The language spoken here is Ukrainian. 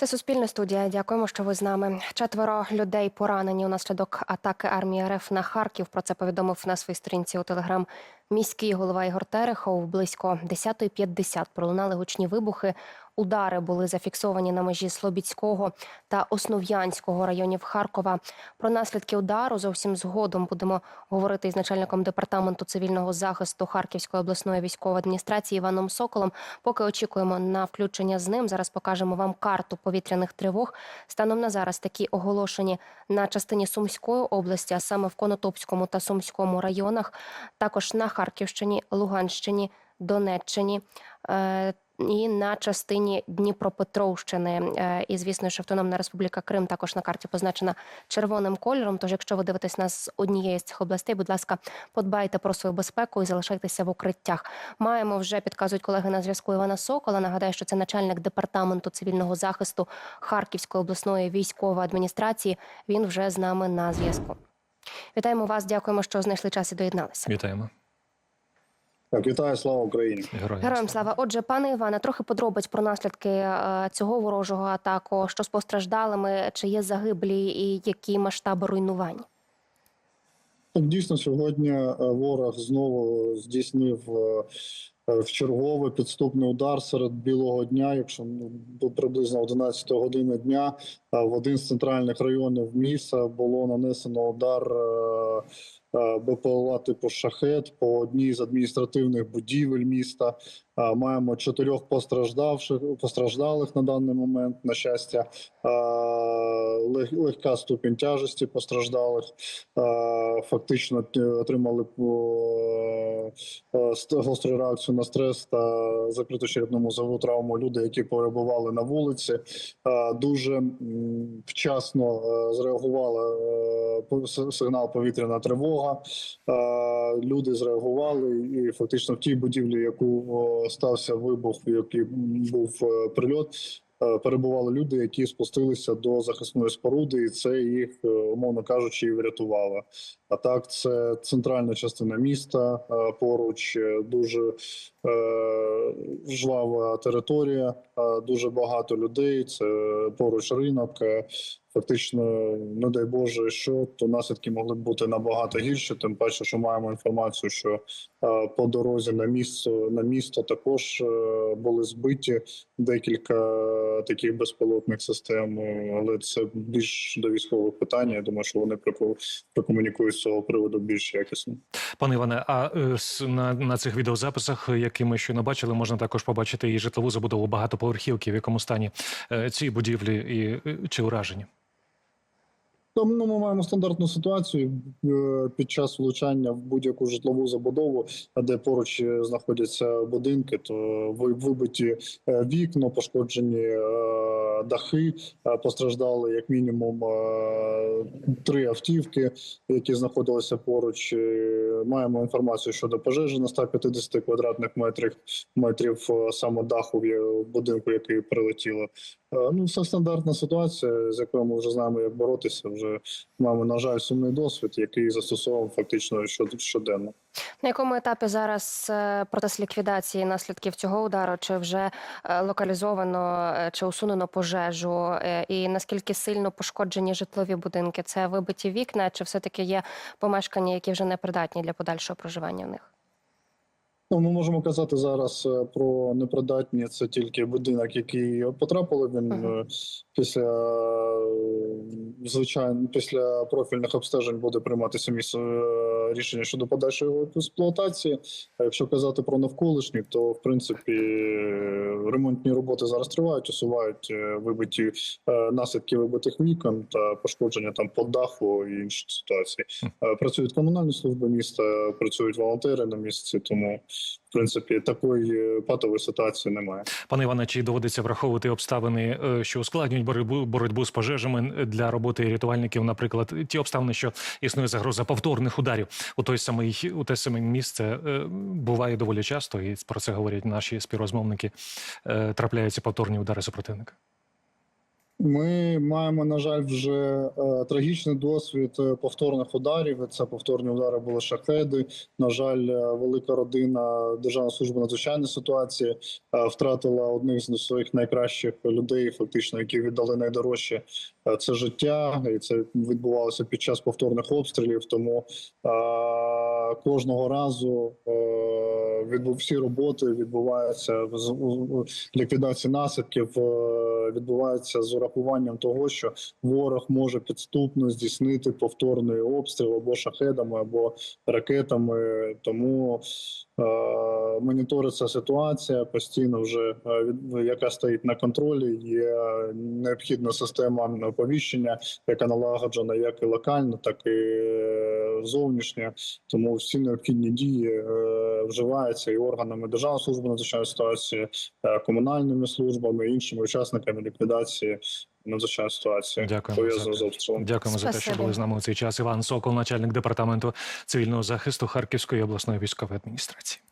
Це Суспільне студія. Дякуємо, що ви з нами. Четверо людей поранені унаслідок атаки армії РФ на Харків. Про це повідомив на своїй сторінці у Телеграм міський голова Ігор Терехов. Близько 10.50 пролунали гучні вибухи. Удари були зафіксовані на межі Слобідського та Основ'янського районів Харкова. Про наслідки удару зовсім згодом будемо говорити із начальником департаменту цивільного захисту Харківської обласної військової адміністрації Іваном Соколом. Поки очікуємо на включення з ним. Зараз покажемо вам карту повітряних тривог. Станом на зараз такі оголошені на частині Сумської області, а саме в Конотопському та Сумському районах, також на Харківщині, Луганщині, Донеччині. Е, і на частині Дніпропетровщини. Е, І звісно, що Автономна Республіка Крим також на карті позначена червоним кольором. Тож, якщо ви дивитесь нас з однієї з цих областей, будь ласка, подбайте про свою безпеку і залишайтеся в укриттях. Маємо вже підказують колеги на зв'язку Івана Сокола. Нагадаю, що це начальник департаменту цивільного захисту Харківської обласної військової адміністрації. Він вже з нами на зв'язку. Вітаємо вас. Дякуємо, що знайшли час і доєдналися. Вітаємо. Так, вітаю, слава Україні. Героям, Героям слава. Отже, пане Іване, трохи подробиць про наслідки е, цього ворожого атаку. Що з постраждалими, чи є загиблі, і які масштаби руйнувань? Так, дійсно, сьогодні е, ворог знову здійснив е, в черговий підступний удар серед білого дня. Якщо ну, приблизно 11 години дня в один з центральних районів міста було нанесено удар е, е, БПЛА типу шахет по одній з адміністративних будівель міста. Е, Маємо чотирьох постраждавших постраждалих на даний момент. На щастя, е, лег- легка ступінь тяжесті постраждалих. Е, Фактично е, отримали е, гостру реакцію на стрес та закриточерепну мозову травму. Люди, які перебували на вулиці, Е, дуже вчасно зреагувала е, по- с- сигнал повітряна тривога. Е, Люди зреагували, і фактично в тій будівлі, яку стався вибух, в який був е, прильот. Е, Перебували люди, які спустилися до захисної споруди, і це їх, е, умовно кажучи, і врятувало. А так, це центральна частина міста е, поруч, дуже жвава територія, дуже багато людей. Це поруч ринок. Е, Фактично, не дай Боже, що то наслідки могли б бути набагато гірші. Тим паче, що маємо інформацію, що е, по дорозі на місто на місто також е, були збиті декілька таких безпілотних систем, е, але це більш до військових питань. Я думаю, що вони проко- прокомунікують з цього приводу більш якісно. Пане Іване, а е, на, на цих відеозаписах, які ми щойно бачили, можна також побачити і житлову забудову багатоповерхівки, в якому стані е, ці будівлі і е, чи уражені. Тому ну, ми маємо стандартну ситуацію е, під час влучання в будь-яку житлову забудову, де поруч е, знаходяться будинки, то вибиті е, вікна, пошкоджені дахи, е, постраждали як мінімум е, три автівки, які знаходилися поруч. Е, Маємо інформацію щодо пожежі на 150 квадратних метрів метрів саме даху в будинку, який прилетіло. Ну, це стандартна ситуація, з якою ми вже знаємо, як боротися. Вже маємо, на жаль, сумний досвід, який застосовуємо фактично щод- щоденно. На якому етапі зараз е, процес ліквідації наслідків цього удару? Чи вже е, локалізовано е, чи усунено пожежу? І наскільки сильно пошкоджені житлові будинки? Це вибиті вікна, чи все таки є помешкання, які вже не придатні для подальшого проживання в них? Ну, ми можемо казати зараз про непридатні. Це тільки будинок, який потрапили. Він е, після звичайно після профільних обстежень буде прийматися місце рішення щодо подальшої експлуатації. А якщо казати про навколишні, то в принципі ремонтні роботи зараз тривають, усувають е, вибиті е, наслідки вибитих вікон та пошкодження там по даху і інші ситуації. Е, Працюють комунальні служби міста, працюють волонтери на місці, тому в принципі такої патової ситуації немає. Пане Іване, чи доводиться враховувати обставини, що ускладнюють боротьбу боротьбу з пожежами для роботи рятувальників, наприклад, ті обставини, що існує загроза повторних ударів у той самий у те саме місце буває доволі часто, і про це говорять наші співрозмовники. Е, Трапляються повторні удари супротивника. Ми маємо, на жаль, вже е, трагічний досвід е, повторних ударів. Це повторні удари були шахеди. На жаль, велика родина Державної служби надзвичайної ситуації втратила одних з своїх найкращих людей, фактично, які віддали найдорожче це життя, і це відбувалося під час повторних обстрілів. Тому кожного разу відбув всі роботи відбуваються ліквідації наслідків. е, Відбувається з урахуванням того, що ворог може підступно здійснити повторний обстріл або шахедами, або ракетами. Тому е, моніториться ситуація постійно, вже е, яка стоїть на контролі. Є необхідна система оповіщення, яка налагоджена як і локально, так і зовнішньо. Тому всі необхідні дії е, вживаються і органами Державної служби надзвичайної ситуації, е, комунальними службами, іншими учасниками ліквідації надзвичайної ситуації, Дякуємо з за- обстрілом. Дякуємо за те, що були з нами у цей час. Іван Сокол, начальник департаменту цивільного захисту Харківської обласної військової адміністрації.